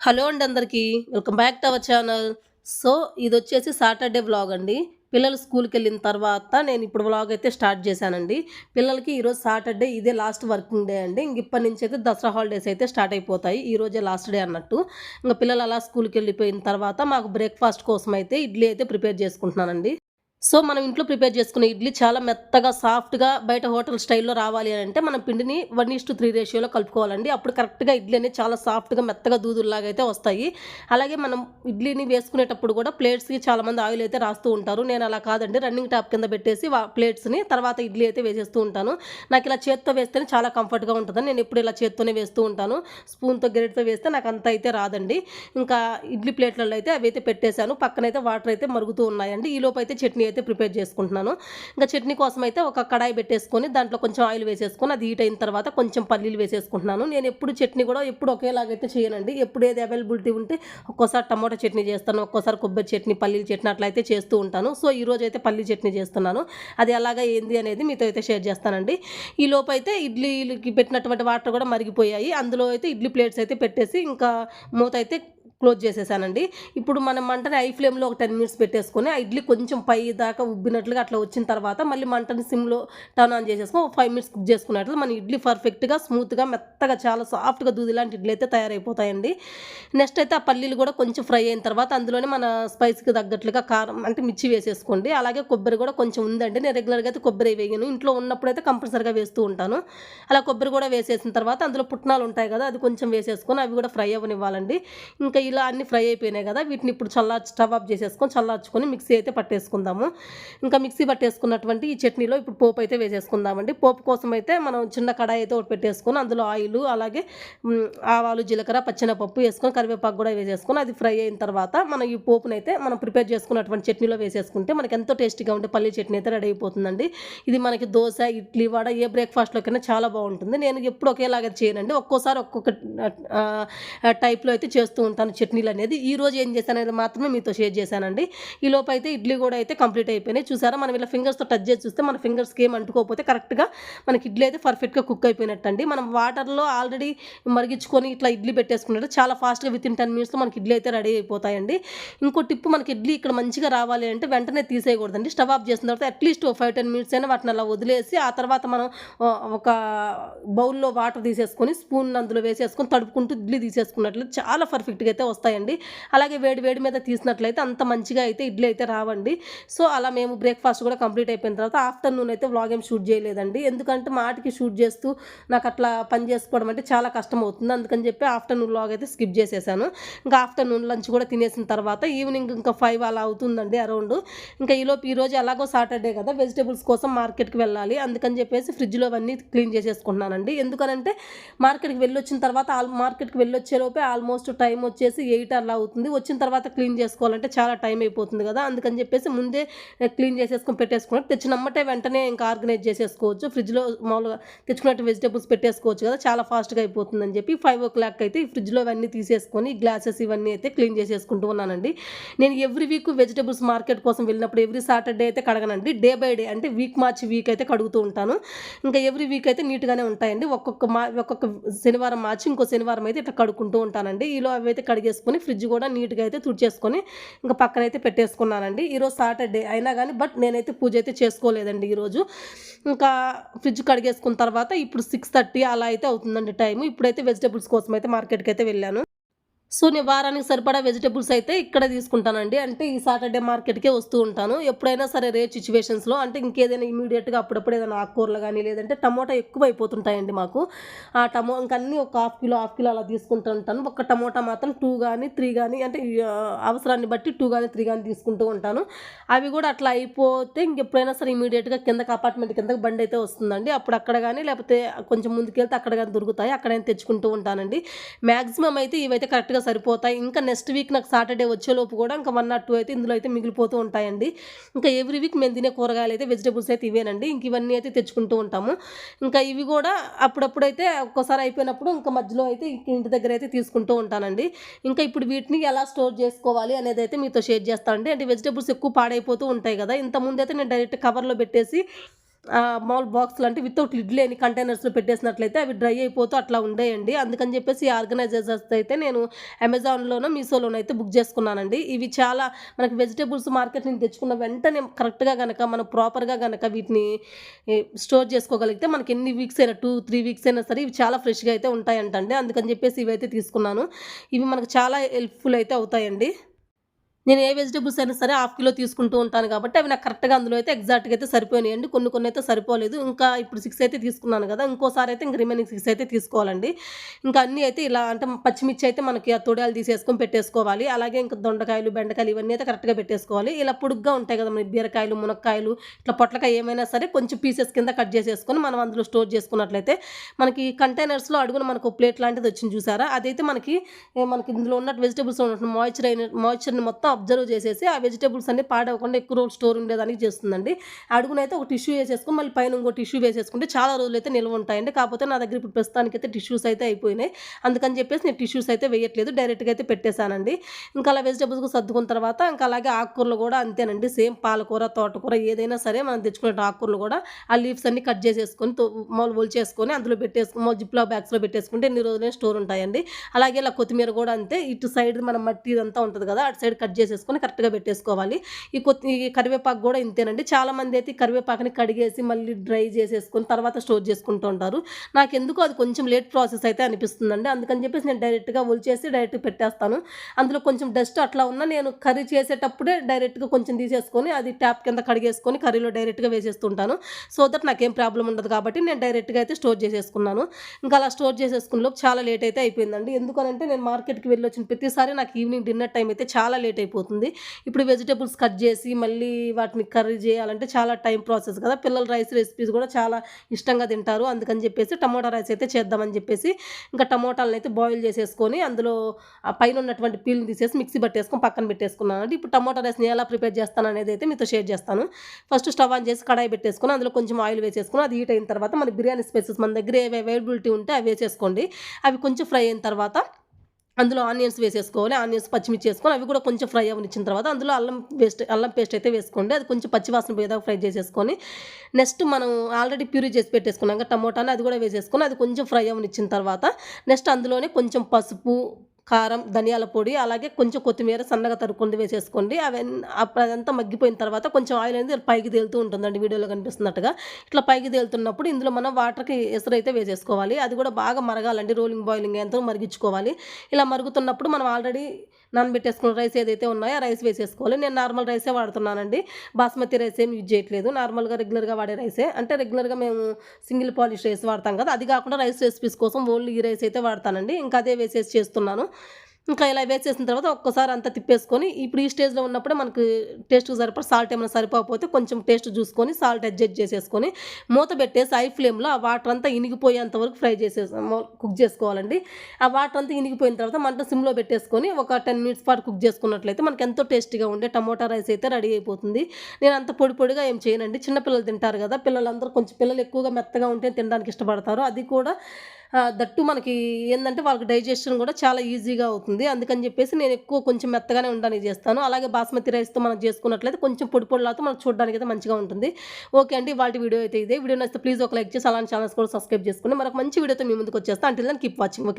Hello అండి అందరికీ. Welcome back to our channel. So ఇది వచ్చేసి సాటర్డే వ్లాగ్ అండి. పిల్లలు స్కూల్కి వెళ్ళిన తర్వాత నేను ఇప్పుడు వ్లాగ్ అయితే స్టార్ట్ చేశానండి. పిల్లలకి ఈరోజు సాటర్డే ఇదే లాస్ట్ వర్కింగ్ డే అండి. ఇంక ఇప్పటి నుంచి అయితే దసరా హాలిడేస్ అయితే స్టార్ట్ అయిపోతాయి. ఈరోజే లాస్ట్ డే అన్నట్టు. ఇంకా పిల్లలు అలా స్కూల్కి వెళ్ళిపోయిన తర్వాత మాకు బ్రేక్ఫాస్ట్ కోసం అయితే ఇడ్లీ అయితే ప్రిపేర్ చేసుకుంటున్నానండి. సో మనం ఇంట్లో ప్రిపేర్ చేసుకునే ఇడ్లీ చాలా మెత్తగా సాఫ్ట్గా బయట హోటల్ స్టైల్లో రావాలి అని అంటే మనం పిండిని వన్ ఇస్ టు త్రీ రేషియోలో కలుపుకోవాలండి. అప్పుడు కరెక్ట్గా ఇడ్లీ అనేది చాలా సాఫ్ట్గా మెత్తగా దూదుల్లాగా అయితే వస్తాయి. అలాగే మనం ఇడ్లీని వేసుకునేటప్పుడు కూడా ప్లేట్స్కి చాలామంది ఆయిల్ అయితే రాస్తూ ఉంటారు. నేను అలా కాదండి. రన్నింగ్ టాప్ కింద పెట్టేసి వా ప్లేట్స్ని తర్వాత ఇడ్లీ అయితే వేసేస్తూ ఉంటాను. నాకు ఇలా చేత్తో వేస్తేనే చాలా కంఫర్ట్గా ఉంటుందని నేను ఎప్పుడు ఇలా చేత్తోనే వేస్తూ ఉంటాను. స్పూన్తో గెరెట్తో వేస్తే నాకు అంత అయితే రాదండి. ఇంకా ఇడ్లీ ప్లేట్లలో అయితే అవి అయితే పెట్టేశాను. పక్కనైతే వాటర్ అయితే మరుగుతూ ఉన్నాయండి. ఈ అయితే చట్నీ అయితే ప్రిపేర్ చేసుకుంటున్నాను. ఇంకా చట్నీ కోసం అయితే ఒక కడాయి పెట్టేసుకొని దాంట్లో కొంచెం ఆయిల్ వేసేసుకొని అది హీట్ అయిన తర్వాత కొంచెం పల్లీలు వేసేసుకుంటున్నాను. నేను ఎప్పుడు చట్నీ కూడా ఎప్పుడు ఒకేలాగైతే చేయనండి. ఎప్పుడు ఏది అవైలబిలిటీ ఉంటే ఒక్కోసారి టమాటా చట్నీ చేస్తాను. ఒక్కోసారి కొబ్బరి చట్నీ పల్లీల చట్నీ అట్లా అయితే చేస్తూ ఉంటాను. సో ఈ రోజు అయితే పల్లీ చట్నీ చేస్తున్నాను. అది ఎలాగ ఏంది అనేది మీతో అయితే షేర్ చేస్తానండి. ఈ లోపు అయితే ఇడ్లీకి పెట్టినటువంటి వాటర్ కూడా మరిగిపోయాయి. అందులో అయితే ఇడ్లీ ప్లేట్స్ అయితే పెట్టేసి ఇంకా మూత అయితే క్లోజ్ చేసేసానండి. ఇప్పుడు మనం మంటని ఐ ఫ్లేమ్లో ఒక టెన్ మినిట్స్ పెట్టేసుకొని ఆ ఇడ్లీ కొంచెం పై దాకా ఉబ్బినట్లుగా అట్లా వచ్చిన తర్వాత మళ్ళీ మంటని సిమ్లో టర్న్ ఆన్ చేసేసుకొని ఒక ఫైవ్ మినిట్స్ కుక్ చేసుకున్నట్లు మన ఇడ్లీ పర్ఫెక్ట్గా స్మూత్గా మెత్తగా చాలా సాఫ్ట్గా దూది లాంటి ఇడ్లీ అయితే తయారైపోతాయండి. నెక్స్ట్ అయితే ఆ పల్లీలు కూడా కొంచెం ఫ్రై అయిన తర్వాత అందులోనే మన స్పైస్కి తగ్గట్లుగా కారం అంటే మిర్చి వేసేసుకోండి. అలాగే కొబ్బరి కూడా కొంచెం ఉందండి. నేను రెగ్యులర్గా అయితే కొబ్బరి వేయను. ఇంట్లో ఉన్నప్పుడు అయితే కంపల్సరీగా వేస్తూ ఉంటాను. అలా కొబ్బరి కూడా వేసేసిన తర్వాత అందులో పుట్నాలు ఉంటాయి కదా అది కొంచెం వేసేసుకొని అవి కూడా ఫ్రై అవ్వనివ్వాలండి. ఇంకా ఇలా అన్ని ఫ్రై అయిపోయినాయి కదా వీటిని ఇప్పుడు చల్లార్చి స్టవ్ ఆఫ్ చేసేసుకొని చల్లార్చుకొని మిక్సీ అయితే పట్టేసుకుందాము. ఇంకా మిక్సీ పట్టేసుకున్నటువంటి ఈ చట్నీలో ఇప్పుడు పోపు అయితే వేసేసుకుందామండి. పోపు కోసం అయితే మనం చిన్న కడాయి అయితే ఒకటి పెట్టేసుకొని అందులో ఆయిల్ అలాగే ఆవాలు జీలకర్ర పచ్చినపప్పు వేసుకొని కరివేపాకు కూడా వేసేసుకొని అది ఫ్రై అయిన తర్వాత మనం ఈ పోపునైతే అయితే మనం ప్రిపేర్ చేసుకున్నటువంటి చట్నీలో వేసేసుకుంటే మనకి ఎంతో టేస్టీగా ఉండే పల్లీ చట్నీ అయితే రెడీ అయిపోతుందండి. ఇది మనకి దోశ ఇడ్లీ వడ ఏ బ్రేక్ఫాస్ట్లోకైనా చాలా బాగుంటుంది. నేను ఎప్పుడు ఒకేలాగా చేయనండి. ఒక్కోసారి ఒక్కొక్క టైప్లో అయితే చేస్తూ ఉంటాను. చట్నీలు అనేది ఈ రోజు ఏం చేశాను అనేది మాత్రమే మీతో షేర్ చేశానండి. ఈ లోపు అయితే ఇడ్లీ కూడా అయితే కంప్లీట్ అయిపోయినాయి. చూసారా మనం ఇలా ఫింగర్స్తో టచ్ చేసి చూస్తే మన ఫింగర్స్కి ఏం అంటుకోకపోతే కరెక్ట్గా మనకి ఇడ్లీ అయితే పర్ఫెక్ట్గా కుక్ అయిపోయినట్టు అండి మనం వాటర్లో ఆల్రెడీ మరిగించుకొని ఇట్లా ఇడ్లీ పెట్టేసుకున్నట్టు చాలా ఫాస్ట్గా విత్ ఇన్ టెన్ మినిట్స్లో మనకి ఇడ్లీ అయితే రెడీ అయిపోతాయండి. ఇంకో టిప్ మనకి ఇడ్లీ ఇక్కడ మంచిగా రావాలి అంటే వెంటనే తీసేయకూడదండి. స్టవ్ ఆఫ్ చేసిన తర్వాత అట్లీస్ట్ ఫైవ్ టెన్ మినిట్స్ అయినా వాటిని అలా వదిలేసి ఆ తర్వాత మనం ఒక బౌల్లో వాటర్ తీసేసుకొని స్పూన్ అందులో వేసేసుకొని తడుపుకుంటూ ఇడ్లీ తీసేసుకున్నట్లు చాలా పర్ఫెక్ట్గా అయితే వస్తాయండి. అలాగే వేడి వేడి మీద తీసినట్లయితే అంత మంచిగా అయితే ఇడ్లీ అయితే రావండి. సో అలా మేము బ్రేక్ఫాస్ట్ కూడా కంప్లీట్ అయిపోయిన తర్వాత ఆఫ్టర్నూన్ అయితే వ్లాగ్ ఏం షూట్ చేయలేదండి. ఎందుకంటే మాటికి షూట్ చేస్తూ నాకు అట్లా పని చేసుకోవడం అంటే చాలా కష్టం అవుతుంది. అందుకని చెప్పి ఆఫ్టర్నూన్ వ్లాగ్ అయితే స్కిప్ చేసేసాను. ఇంకా ఆఫ్టర్నూన్ లంచ్ కూడా తినేసిన తర్వాత ఈవినింగ్ ఇంకా ఫైవ్ అలా అవుతుందండి అరౌండ్. ఇంకా ఈలోపు ఈరోజు ఎలాగో సాటర్డే కదా వెజిటేబుల్స్ కోసం మార్కెట్కి వెళ్ళాలి. అందుకని చెప్పేసి ఫ్రిడ్జ్లో అవన్నీ క్లీన్ చేసేసుకుంటున్నానండి. ఎందుకనంటే మార్కెట్కి వెళ్ళొచ్చిన తర్వాత ఆల్ మార్కెట్కి వెళ్ళొచ్చే లోపే ఆల్మోస్ట్ టైం వచ్చేసి ఎయిట్ అలా అవుతుంది. వచ్చిన తర్వాత క్లీన్ చేసుకోవాలంటే చాలా టైం అయిపోతుంది కదా. అందుకని చెప్పేసి ముందే క్లీన్ చేసేసుకొని పెట్టేసుకున్నట్టు తెచ్చినమ్మటే వెంటనే ఇంకా ఆర్గనైజ్ చేసేసుకోవచ్చు. ఫ్రిడ్జ్లో మామూలుగా తెచ్చుకున్నట్టు వెజిటేబుల్స్ పెట్టేసుకోవచ్చు కదా. చాలా ఫాస్ట్గా అయిపోతుందని చెప్పి ఫైవ్ ఓ క్లాక్ అయితే ఈ ఫ్రిడ్జ్లో అవన్నీ తీసేసుకొని గ్లాసెస్ ఇవన్నీ అయితే క్లీన్ చేసేసుకుంటూ ఉన్నానండి. నేను ఎవ్రీ వీక్ వెజిటేబుల్స్ మార్కెట్ కోసం వెళ్ళినప్పుడు ఎవ్రీ సాటర్డే అయితే కడగనండి. డే బై డే అంటే వీక్ మార్చి వీక్ అయితే కడుగుతూ ఉంటాను. ఇంకా ఎవ్రీ వీక్ అయితే నీట్గానే ఉంటాయండి. ఒక్కొక్క మా ఒక్కొక్క శనివారం మార్చి ఇంకో శనివారం అయితే ఇట్లా కడుక్కుంటూ ఉంటానండి. ఈలో అవి అయితే చేసుకుని ఫ్రిడ్జ్ కూడా నీట్గా అయితే తుడిచేసుకొని ఇంకా పక్కన అయితే పెట్టేసుకున్నానండి ఈరోజు సాటర్డే అయినా కానీ బట్ నేనైతే పూజ అయితే చేసుకోలేదండి ఈరోజు ఇంకా ఫ్రిడ్జ్ కడిగేసుకున్న తర్వాత ఇప్పుడు సిక్స్ థర్టీ అలా అయితే అవుతుందండి టైం ఇప్పుడైతే వెజిటేబుల్స్ కోసం అయితే మార్కెట్కి అయితే వెళ్ళాను. సో నేను వారానికి సరిపడా వెజిటేబుల్స్ అయితే ఇక్కడ తీసుకుంటానండి. అంటే ఈ సాటర్డే మార్కెట్కే వస్తూ ఉంటాను. ఎప్పుడైనా సరే రేట్ సిచ్యువేషన్స్లో అంటే ఇంకేదైనా ఇమీడియట్గా అప్పుడప్పుడు ఏదైనా ఆకుకూరలు కానీ లేదంటే టమోటా ఎక్కువ అయిపోతుంటాయండి మాకు. ఆ టమో ఇంకన్నీ ఒక హాఫ్ కిలో హాఫ్ కిలో అలా తీసుకుంటూ ఉంటాను. ఒక టమోటా మాత్రం టూ కానీ త్రీ కానీ అంటే అవసరాన్ని బట్టి టూ కానీ త్రీ కానీ తీసుకుంటూ ఉంటాను. అవి కూడా అట్లా అయిపోతే ఇంకెప్పుడైనా సరే ఇమీడియట్గా కిందకి అపార్ట్మెంట్ కిందకి బండి అయితే వస్తుందండి. అప్పుడు అక్కడ కానీ లేకపోతే కొంచెం ముందుకెళ్తే అక్కడ కానీ దొరుకుతాయి. అక్కడైనా తెచ్చుకుంటూ ఉంటానండి. మ్యాక్సిమం అయితే ఇవైతే కరెక్ట్గా సరిపోతాయి. ఇంకా నెక్స్ట్ వీక్ నాకు సాటర్డే వచ్చేలోపు కూడా ఇంకా వన్ నాట్ టూ అయితే ఇందులో అయితే మిగిలిపోతూ ఉంటాయండి. ఇంకా ఎవ్రీ వీక్ మేము తినే కూరగాయలు అయితే వెజిటేబుల్స్ అయితే ఇవేనండి. ఇంక ఇవన్నీ అయితే తెచ్చుకుంటూ ఉంటాము. ఇంకా ఇవి కూడా అప్పుడప్పుడైతే ఒక్కోసారి అయిపోయినప్పుడు ఇంకా మధ్యలో అయితే ఇంటి దగ్గర అయితే తీసుకుంటూ ఉంటానండి. ఇంకా ఇప్పుడు వీటిని ఎలా స్టోర్ చేసుకోవాలి అనేది అయితే మీతో షేర్ చేస్తానండి. అంటే వెజిటేబుల్స్ ఎక్కువ పాడైపోతూ ఉంటాయి కదా. ఇంత ముందు అయితే నేను డైరెక్ట్ కవర్లో పెట్టేసి మామూలు బాక్స్ లాంటి వితౌట్ లిడ్ లేని కంటైనర్స్లో పెట్టేసినట్లయితే అవి డ్రై అయిపోతూ అట్లా ఉండేయండి. అందుకని చెప్పేసి ఈ ఆర్గనైజర్స్ అయితే నేను అమెజాన్లోనో మీషోలోనో అయితే బుక్ చేసుకున్నానండి. ఇవి చాలా మనకి వెజిటేబుల్స్ మార్కెట్ నుంచి తెచ్చుకున్న వెంటనే కరెక్ట్గా కనుక మనం ప్రాపర్గా కనుక వీటిని స్టోర్ చేసుకోగలిగితే మనకి ఎన్ని వీక్స్ అయినా టూ త్రీ వీక్స్ అయినా సరే ఇవి చాలా ఫ్రెష్గా అయితే ఉంటాయంటండి. అందుకని చెప్పేసి ఇవైతే తీసుకున్నాను. ఇవి మనకు చాలా హెల్ప్ఫుల్ అయితే అవుతాయండి. నేను ఏ వెజిటబుల్స్ అయినా సరే హాఫ్ కిలో తీసుకుంటూ ఉంటాను కాబట్టి అవి నాకు కరెక్ట్గా అందులో అయితే ఎగ్జాక్ట్గా అయితే సరిపోయినాయండి కొన్ని కొన్ని అయితే సరిపోలేదు. ఇంకా ఇప్పుడు సిక్స్ అయితే తీసుకున్నాను కదా ఇంకోసారి అయితే ఇంక రిమైనింగ్ సిక్స్ అయితే తీసుకోవాలండి. ఇంకా అన్నీ అయితే ఇలా అంటే పచ్చిమిర్చి అయితే మనకి ఆ తొడాలు తీసేసుకొని పెట్టేసుకోవాలి. అలాగే ఇంకా దొండకాయలు బెండకాయలు ఇవన్నీ అయితే కరెక్ట్గా పెట్టేసుకోవాలి. ఇలా పొడుగ్గా ఉంటాయి కదా మనకి బీరకాయలు మునక్కాయలు ఇట్లా పొట్లకాయ ఏమైనా సరే కొంచెం పీసెస్ కింద కట్ చేసేసుకొని మనం అందులో స్టోర్ చేసుకున్నట్లయితే మనకి కంటైనర్స్లో అడుగున మనకు ప్లేట్ లాంటిది వచ్చింది చూసారా? అదైతే మనకి మనకి ఇందులో ఉన్న వెజిటబుల్స్ ఉన్నట్టు మాయిశ్చర్ అయిన మాయిశ్చర్ని మొత్తం అబ్జర్వ్ చేసేసి ఆ వెజిటేబుల్స్ అన్ని పాడవకుండా ఎక్కువ రోజులు స్టోర్ ఉండేదానికి చేస్తుందండి. అడుగునైతే ఒక టిష్యూ వేసేసుకుని మళ్ళీ పైన ఇంకో టిష్యూ వేసేసుకుంటే చాలా రోజులు అయితే నిల్వ ఉంటాయండి. కాకపోతే నా దగ్గర ఇప్పుడు ప్రస్తుతానికి అయితే టిష్యూస్ అయితే అయిపోయినాయి. అందుకని చెప్పేసి నేను టిష్యూస్ అయితే వేయట్లేదు. డైరెక్ట్గా అయితే పెట్టేశానండి. ఇంకా అలా వెజిటబుల్స్ సర్దుకున్న తర్వాత ఇంకా అలాగే ఆకుకూరలు కూడా అంతేనండి. సేమ్ పాలకూర తోటకూర ఏదైనా సరే మనం తెచ్చుకునే ఆకుకూరలు కూడా ఆ లీవ్స్ అన్ని కట్ చేసేసుకొని మామూలు ఒలిచేసుకొని అందులో పెట్టేసుకుని మామూలు జిప్లో బ్యాగ్స్లో పెట్టేసుకుంటే ఎన్ని రోజులైనా స్టోర్ ఉంటాయండి. అలాగే ఇలా కొత్తిమీర కూడా అంతే. ఇటు సైడ్ మన మట్టి ఇదంతా ఉంటుంది కదా అటు సైడ్ కట్ చేసేసుకొని కరెక్ట్గా పెట్టేసుకోవాలి. ఈ కొత్త ఈ కరివేపాకు కూడా ఇంతేనండి. చాలా మంది అయితే ఈ కరివేపాకుని కడిగేసి మళ్ళీ డ్రై చేసేసుకొని తర్వాత స్టోర్ చేసుకుంటూ ఉంటారు. నాకు ఎందుకో అది కొంచెం లేట్ ప్రాసెస్ అయితే అనిపిస్తుందండి. అందుకని చెప్పేసి నేను డైరెక్ట్గా ఒలిచేసి డైరెక్ట్ పెట్టేస్తాను. అందులో కొంచెం డస్ట్ అట్లా ఉన్నా నేను కర్రీ చేసేటప్పుడే డైరెక్ట్గా కొంచెం తీసేసుకొని అది ట్యాప్ కింద కడిగేసుకొని కర్రీలో డైరెక్ట్గా వేసేస్తుంటాను. సో దట్ నాకేం ప్రాబ్లం ఉండదు కాబట్టి నేను డైరెక్ట్గా అయితే స్టోర్ చేసేసుకున్నాను. ఇంకా అలా స్టోర్ చేసేసుకున్న లోపు చాలా లేట్ అయితే అయిపోయిందండి. ఎందుకనంటే నేను మార్కెట్కి వెళ్ళి వచ్చిన ప్రతిసారి నాకు ఈవినింగ్ డిన్నర్ టైం అయితే చాలా లేట్ అయిపోయింది. అయిపోతుంది. ఇప్పుడు వెజిటేబుల్స్ కట్ చేసి మళ్ళీ వాటిని కర్రీ చేయాలంటే చాలా టైం ప్రాసెస్ కదా. పిల్లలు రైస్ రెసిపీస్ కూడా చాలా ఇష్టంగా తింటారు. అందుకని చెప్పేసి టమోటా రైస్ అయితే చేద్దామని చెప్పేసి ఇంకా టమోటాలను అయితే బాయిల్ చేసేసుకొని అందులో ఆ పైన ఉన్నటువంటి పీల్ని తీసేసి మిక్సీ పట్టేసుకొని పక్కన పెట్టేసుకున్నాను అంటే ఇప్పుడు టమోటా రైస్ని ఎలా ప్రిపేర్ చేస్తాను అనేది అయితే మీతో షేర్ చేస్తాను. ఫస్ట్ స్టవ్ ఆన్ చేసి కడాయి పెట్టేసుకొని అందులో కొంచెం ఆయిల్ వేసేసుకొని అది హీట్ అయిన తర్వాత మన బిర్యానీ స్పైసెస్ మన దగ్గర ఏవి అవైలబిలిటీ ఉంటే అవి వేసేసుకోండి. అవి కొంచెం ఫ్రై అయిన తర్వాత అందులో ఆనియన్స్ వేసేసుకోవాలి ఆనియన్స్ పచ్చిమిర్చి వేసుకొని అవి కూడా కొంచెం ఫ్రై అవనిచ్చిన తర్వాత అందులో అల్లం పేస్ట్ అల్లం పేస్ట్ అయితే వేసుకోండి. అది కొంచెం పచ్చివాసన పోయేదాకా ఫ్రై చేసేసుకొని నెక్స్ట్ మనం ఆల్రెడీ ప్యూరీ చేసి పెట్టేసుకున్నాక టమోటాని అది కూడా వేసేసుకొని అది కొంచెం ఫ్రై అవనిచ్చిన తర్వాత నెక్స్ట్ అందులోనే కొంచెం పసుపు కారం ధనియాల పొడి అలాగే కొంచెం కొత్తిమీర సన్నగా తరుక్కుంది వేసేసుకోండి. అవన్నీ అదంతా మగ్గిపోయిన తర్వాత కొంచెం ఆయిల్ అనేది పైకి తేలుతూ ఉంటుందండి వీడియోలో కనిపిస్తున్నట్టుగా. ఇట్లా పైకి తేలుతున్నప్పుడు ఇందులో మనం వాటర్కి ఎసరు అయితే వేసేసుకోవాలి. అది కూడా బాగా మరగాలండి రోలింగ్ బాయిలింగ్ ఎంతో మరిగించుకోవాలి. ఇలా మరుగుతున్నప్పుడు మనం ఆల్రెడీ నానబెట్టేసుకున్న రైస్ ఏదైతే ఉన్నాయో ఆ రైస్ వేసేసుకోవాలి. నేను నార్మల్ రైసే వాడుతున్నానండి. బాస్మతి రైస్ ఏం యూజ్ చేయట్లేదు. నార్మల్గా రెగ్యులర్గా వాడే రైసే. అంటే రెగ్యులర్గా మేము సింగిల్ పాలిష్ రైస్ వాడతాం కదా అది కాకుండా రైస్ రెసిపీస్ కోసం ఓన్లీ ఈ రైస్ అయితే వాడతానండి. ఇంకా అదే వేసేసి చేస్తున్నాను. ఇంకా ఇలా వేసేసిన తర్వాత ఒక్కసారి అంతా తిప్పేసుకొని ఇప్పుడు ఈ స్టేజ్లో ఉన్నప్పుడే మనకు టేస్ట్ సరిపడ సాల్ట్ ఏమైనా సరిపోకపోతే కొంచెం టేస్ట్ చూసుకొని సాల్ట్ అడ్జస్ట్ చేసేసుకొని మూత పెట్టేసి హై ఫ్లేమ్లో ఆ వాటర్ అంతా ఇనిగిపోయేంత వరకు ఫ్రై చేసే కుక్ చేసుకోవాలండి. ఆ వాటర్ అంతా ఇనిగిపోయిన తర్వాత మంట సిమ్లో పెట్టేసుకొని ఒక టెన్ మినిట్స్ పాటు కుక్ చేసుకున్నట్లయితే మనకి ఎంతో టేస్టీగా ఉండే టమోటా రైస్ అయితే రెడీ అయిపోతుంది. నేను అంత పొడి పొడిగా ఏం చేయనండి. చిన్నపిల్లలు తింటారు కదా పిల్లలందరూ కొంచెం పిల్లలు ఎక్కువగా మెత్తగా ఉంటే తినడానికి ఇష్టపడతారు. అది కూడా దట్టు మనకి ఏంటంటే వాళ్ళకి డైజెషన్ కూడా చాలా ఈజీగా అవుతుంది. అందుకని చెప్పేసి నేను ఎక్కువ కొంచెం మెత్తగానే ఉండడానికి చేస్తాను. అలాగే బాస్మతి రైస్తో మనం చేసుకున్నట్లయితే కొంచెం పొడి పొడిలాతో మనం చూడడానికి అయితే మంచిగా ఉంటుంది. ఓకే అండి వాటి వీడియో అయితే ఇదే. వీడియో నచ్చితే ప్లీజ్ ఒక లైక్ చేసి అలాంటి ఛానల్స్ కూడా సబ్స్క్రైబ్ చేసుకుని మనకు మంచి వీడియోతో మీ ముందుకు వచ్చేస్తాను అంటే దాన్ని కీప్ వాచింగ్ ఓకే